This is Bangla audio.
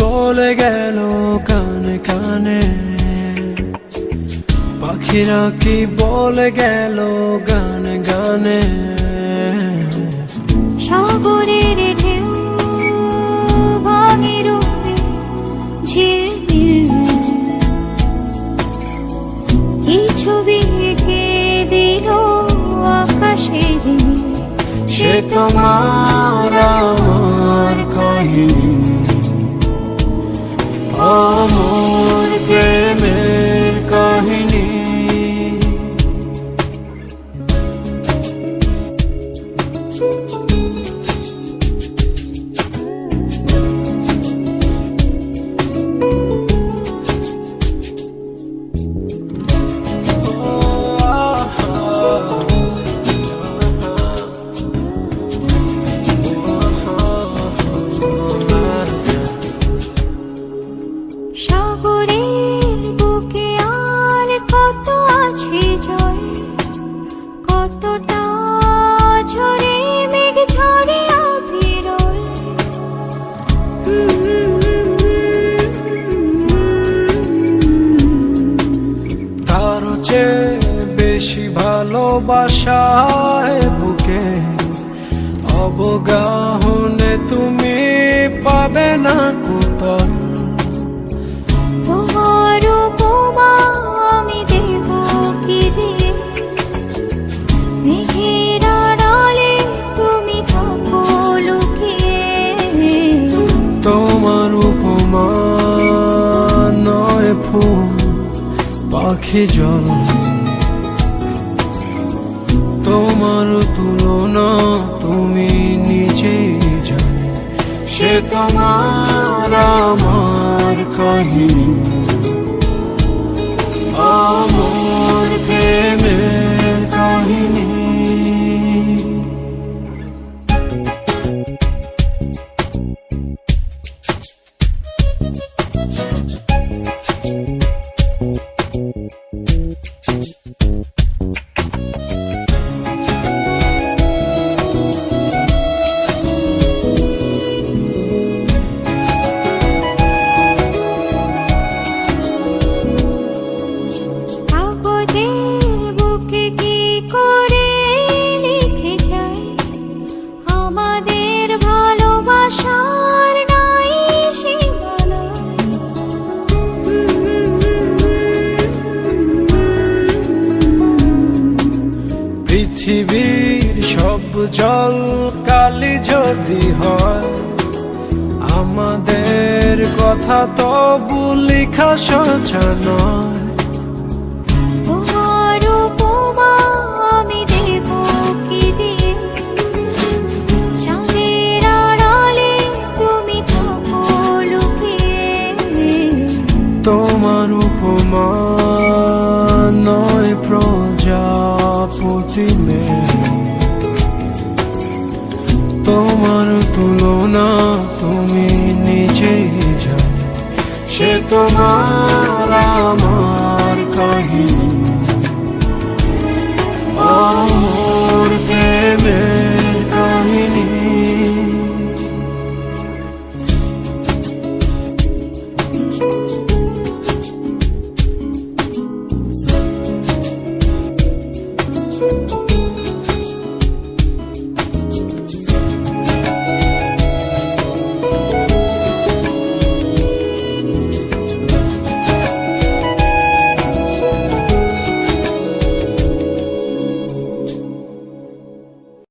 বলে গেল কানে কানে। পাখিরা কি বলে গেল গানে গানে। সাগরের ঢেউ ভাঙে রূপে ঝিলমিল কি ছবি এঁকে দিল আকাশে সে তোমার আমার কাহিনী। Oh, ভালোবাসায় বুকে অবগাহনে তুমি পাবে না কোতল তোমার উপমা আমি দেব কি দিয়ে? মেঘের আড়ালে তুমি থাকো লুকিয়ে। তোমার উপমা নয় ফুল পাখি জল। তোমার তুলনা তুমি নিজে জানে। সে তোমার আমার কাহিনী। পৃথিবীর সব জল কালি যদি হয় আমাদের কথা তবু লেখা সোজা নয়। তোমার উপমা আমি দেব মেয়ে তোমার তুলনা তুমি নিজেই জানে। সে তোমার আমার কাহিনী।